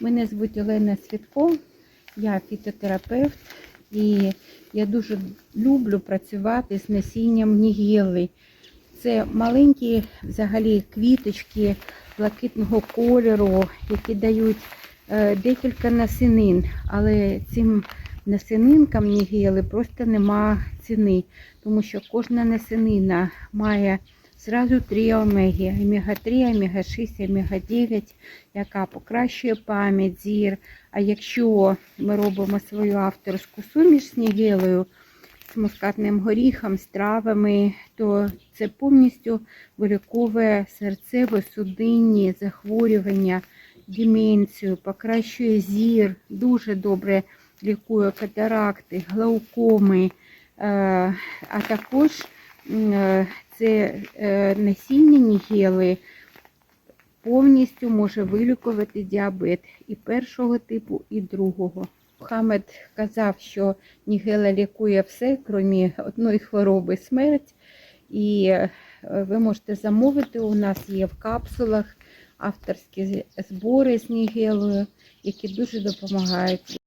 Мене звуть Олена Свідко, я фітотерапевт і я дуже люблю працювати з насінням нігєли. Це маленькі взагалі квіточки блакитного кольору, які дають е, декілька насінин, але цим насінинкам нігєли просто нема ціни, тому що кожна насінина має зразу три омеги: омега-3, омега-6, омега-9, яка покращує пам'ять, зір. А якщо ми робимо свою авторську суміш з нігелею, з мускатним горіхом, з травами, то це повністю виліковує серцево-судинні захворювання, деменцію, покращує зір, дуже добре лікує катаракти, глаукоми, е, а також е, це е, насіння нігели повністю може вилікувати діабет і першого типу, і другого. Мухаммед казав, що нігела лікує все, крім одної хвороби смерть. І е, ви можете замовити. У нас є в капсулах авторські збори з нігелою, які дуже допомагають